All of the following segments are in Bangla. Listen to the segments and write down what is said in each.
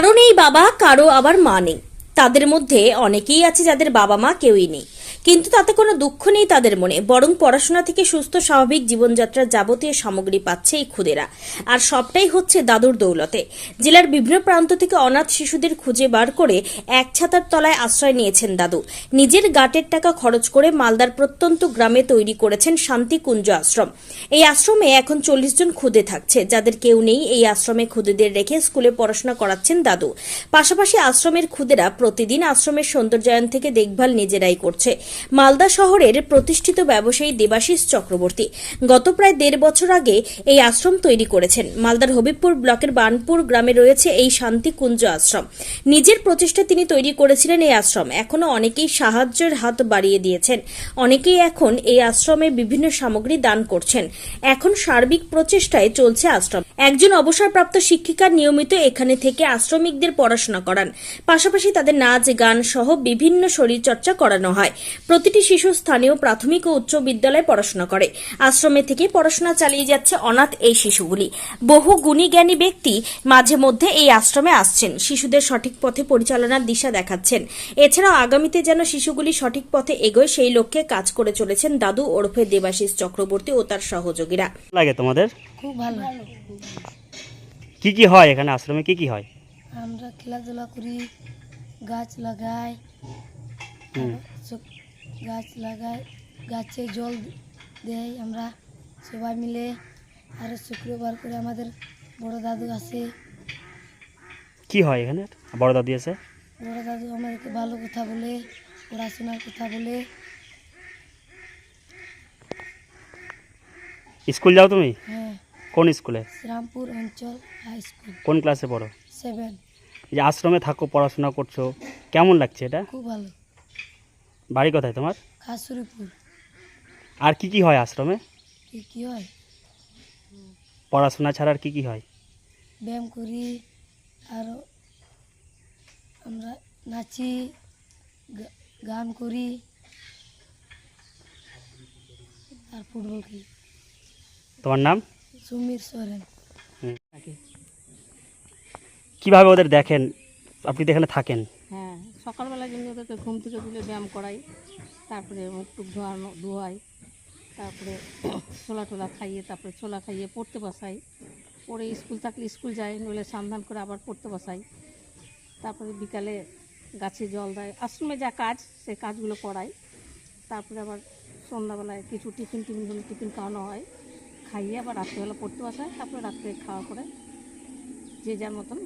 কারও নেই বাবা, কারও আবার মা নেই। তাদের মধ্যে অনেকেই আছে যাদের বাবা মা কেউই নেই। কিন্তু তাতে কোনো দুঃখ নেই তাদের মনে, বরং পড়াশোনা থেকে সুস্থ, স্বাভাবিক জীবনযাত্রার যাবতীয় সামগ্রী পাচ্ছে এই খুদেরা। আর সবটাই হচ্ছে দাদুর দৌলতে। জেলার বিভিন্ন প্রান্ত থেকে অনাথ শিশুদের খুঁজে বার করে এক ছাতার তলায় আশ্রয় নিয়েছেন দাদু। নিজের গাটের টাকা খরচ করে মালদার প্রত্যন্ত গ্রামে তৈরি করেছেন শান্তিকুঞ্জ আশ্রম। এই আশ্রমে এখন চল্লিশ জন খুদে থাকছে, যাদের কেউ নেই এই আশ্রমে খুদেদের রেখে স্কুলে পড়াশোনা করাচ্ছেন দাদু। পাশাপাশি আশ্রমের খুদেরা প্রতিদিন আশ্রমের সৌন্দর্যায়ন থেকে দেখভাল নিজেরাই করছে। মালদা শহরের প্রতিষ্ঠিত ব্যবসায়ী দেবাশিস চক্রবর্তী গত প্রায় দেড় বছর আগে এই আশ্রম তৈরি করেছেন। মালদার হবিবপুর ব্লকের বানপুর গ্রামে রয়েছে এই শান্তিকুঞ্জ আশ্রম। নিজের প্রচেষ্টা তিনি তৈরি করেছিলেন এই আশ্রম। এখনও অনেকেই সাহায্যের হাত বাড়িয়ে দিয়েছেন। অনেকেই এখন এই আশ্রমে বিভিন্ন সামগ্রী দান করছেন। এখন সার্বিক প্রচেষ্টায় চলছে আশ্রম। একজন অবসরপ্রাপ্ত শিক্ষিকা নিয়মিত এখানে থেকে আশ্রমিকদের পড়াশোনা করান। পাশাপাশি তাদের নাচ, গান সহ বিভিন্ন শরীরচর্চা করানো হয়। প্রতিটি শিশু স্থানীয় প্রাথমিক ও উচ্চ বিদ্যালয়ে পড়াশোনা করে। আশ্রমে থেকে পড়াশোনা চালিয়ে যাচ্ছে অনাথ এই শিশুগুলি। বহু গুণী জ্ঞানী ব্যক্তি মাঝে মধ্যে এই আশ্রমে আসছেন। শিশুদের সঠিক পথে পরিচালনার দিশা দেখাচ্ছেন। এছাড়াও আগামীতে যেন শিশুগুলি সঠিক পথে এগোয় সেই লক্ষ্যে কাজ করে চলেছেন দাদু ওরফে দেবাশিস চক্রবর্তী ও তার সহযোগীরা। লাগে তোমাদের? খুব ভালো কি কি হয় এখানে আশ্রমে? কি কি হয়? আমরা খেলাধুলা করি গাছ লাগাই গাছ লাগাই গাছে জল দেয় আমরা সবাই মিলে। আর শুক্রবার করে আমাদের বড় দাদু আসে কি হয় এখানে? বড় দাদু আছে? বড় দাদু আমাদেরকে ভালো কথা বলে পড়াশোনার কথা বলে। স্কুল যাও তুমি? হ্যাঁ। কোন স্কুলে? শ্রীরামপুর অঞ্চল হাই স্কুল। কোন ক্লাসে পড়ো? সেভেন। যে আশ্রমে থাকো পড়াশোনা করছ কেমন লাগছে এটা? খুব ভালো। বাড়ি কোথায় তোমার? আর কি কি হয় আশ্রমে? কি কী হয়? পড়াশোনা ছাড়া আর কি কি হয়? ব্যায়াম করি আর আমরা নাচি গান করি আর ফুটবল খেলি। তোমার নাম? সুমির সোরেন। কীভাবে ওদের দেখেন? আপনি তো এখানে থাকেন। সকালবেলা কিন্তু ওদেরকে ঘুম থেকে তুলে ব্যায়াম করাই, তারপরে মুখ টুক ধোয়ানো, ধোয়াই, তারপরে ছোলা টোলা খাইয়ে, তারপরে ছোলা খাইয়ে পড়তে বসাই। পরে স্কুল থাকলে স্কুল যায়, নইলে সন্ধান করে আবার পড়তে বসাই। তারপরে বিকালে গাছে জল দেয়। আশ্রমে যা কাজ, সে কাজগুলো করাই। তারপরে আবার সন্ধ্যাবেলায় কিছু টিফিন টিফিন হলে টিফিন খাওয়ানো হয়। খাইয়ে আবার রাত্রেবেলা পড়তে বসায় তারপরে রাত্রে খাওয়া করে যে যার মতন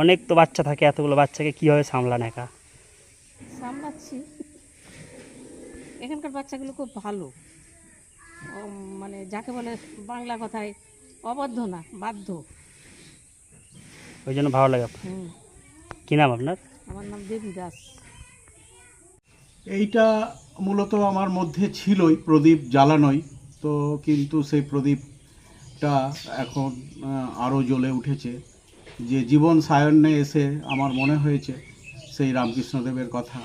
অনেক তো বাচ্চা থাকে এতগুলো বাচ্চাকে কীভাবে সামলান একা? সামলাচ্ছি। এখানকার বাচ্চাগুলো খুব ভালো। মানে যাকে বলে বাংলা কথায় অবাধ্য না বাধ্য। ওই জন্য ভালো লাগে কী নাম আপনার? আমার নাম দেবী দাস। এইটা মূলত আমার মধ্যে ছিলই প্রদীপ জ্বালানোই। তো কিন্তু সেই প্রদীপটা এখন আরও জ্বলে উঠেছে। যে জীবন সায়ন্যে এসে আমার মনে হয়েছে সেই রামকৃষ্ণদেবের কথা,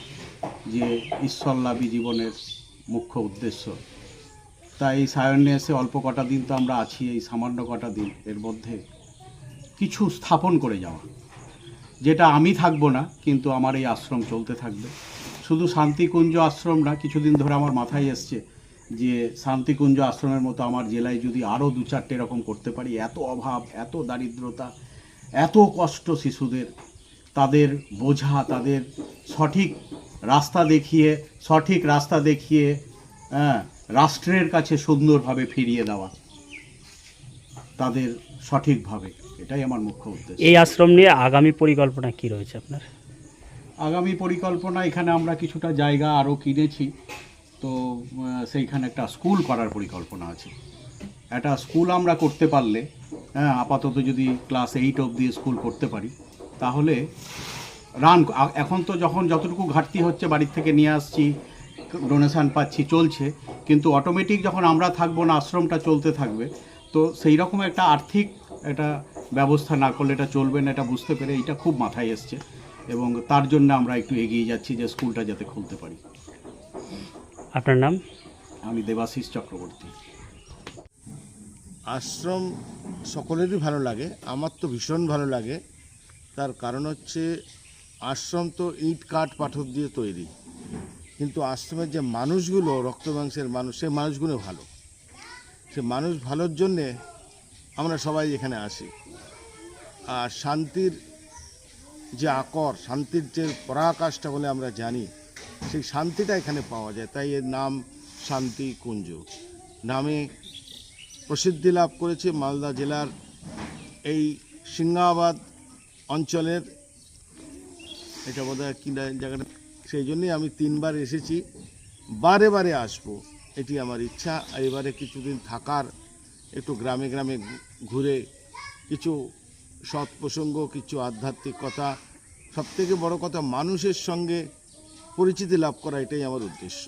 যে ঈশ্বরলাভী জীবনের মুখ্য উদ্দেশ্য। তাই এই সায়ন্যে এসে অল্প কটা দিন তো আমরা আছি, এই সামান্য কটা দিন, এর মধ্যে কিছু স্থাপন করে যাওয়া। যেটা আমি থাকব না, কিন্তু আমার এই আশ্রম চলতে থাকবে। শুধু শান্তিকুঞ্জ আশ্রম না, কিছুদিন ধরে আমার মাথায় এসছে যে শান্তিকুঞ্জ আশ্রমের মতো আমার জেলায় যদি আরও দু চারটে এরকম করতে পারি, এত অভাব, এত দারিদ্রতা এত কষ্ট শিশুদের তাদের বোঝা তাদের সঠিক রাস্তা দেখিয়ে সঠিক রাস্তা দেখিয়ে হ্যাঁ রাষ্ট্রের কাছে সুন্দরভাবে ফিরিয়ে দেওয়া তাদের সঠিকভাবে। এটাই আমার মুখ্য উদ্দেশ্য। এই আশ্রম নিয়ে আগামী পরিকল্পনা কি রয়েছে আপনার? আগামী পরিকল্পনা এখানে আমরা কিছুটা জায়গা আরও কিনেছি। তো সেইখানে একটা স্কুল করার পরিকল্পনা আছে। একটা স্কুল আমরা করতে পারলে হ্যাঁ আপাতত যদি ক্লাস এইট অবধি স্কুল করতে পারি তাহলে রান এখন তো যখন যতটুকু ঘাটতি হচ্ছে বাড়ির থেকে নিয়ে আসছি ডোনেশান পাচ্ছি চলছে কিন্তু অটোমেটিক যখন আমরা থাকব না আশ্রমটা চলতে থাকবে তো সেই রকম একটা আর্থিক একটা ব্যবস্থা না করলে এটা চলবে না এটা বুঝতে পেরে এটা খুব মাথায় এসছে এবং তার জন্য আমরা একটু এগিয়ে যাচ্ছি যে স্কুলটা যাতে খুলতে পারি। আপনার নাম? আমি দেবাশিস চক্রবর্তী। আশ্রম সকলেরই ভালো লাগে, আমার তো ভীষণ ভালো লাগে। তার কারণ হচ্ছে আশ্রম তো ইট, কাঠ, পাথর দিয়ে তৈরি। কিন্তু আশ্রমের যে মানুষগুলো, রক্ত মাংসের মানুষ সে মানুষগুলো ভালো। সে মানুষ ভালোর জন্যে আমরা সবাই এখানে আসি। আর শান্তির যে আকর, শান্তির যে পরাকাশটা বলে আমরা জানি, সেই শান্তিটা এখানে পাওয়া যায়। তাই এর নাম শান্তি কুঞ্জ। নামে প্রসিদ্ধি লাভ করেছে মালদা জেলার এই সিংহাবাদ অঞ্চলের। এটা বোধ হয় কিনা জায়গাটা। সেই জন্যই আমি তিনবার এসেছি। বারে বারে আসব, এটি আমার ইচ্ছা। এবারে কিছুদিন থাকার, একটু গ্রামে গ্রামে ঘুরে কিছু সৎ প্রসঙ্গ কিছু আধ্যাত্মিকতা সবথেকে বড় কথা, মানুষের সঙ্গে পরিচিতি লাভ করা, এটাই আমার উদ্দেশ্য।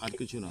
আর কিছু না।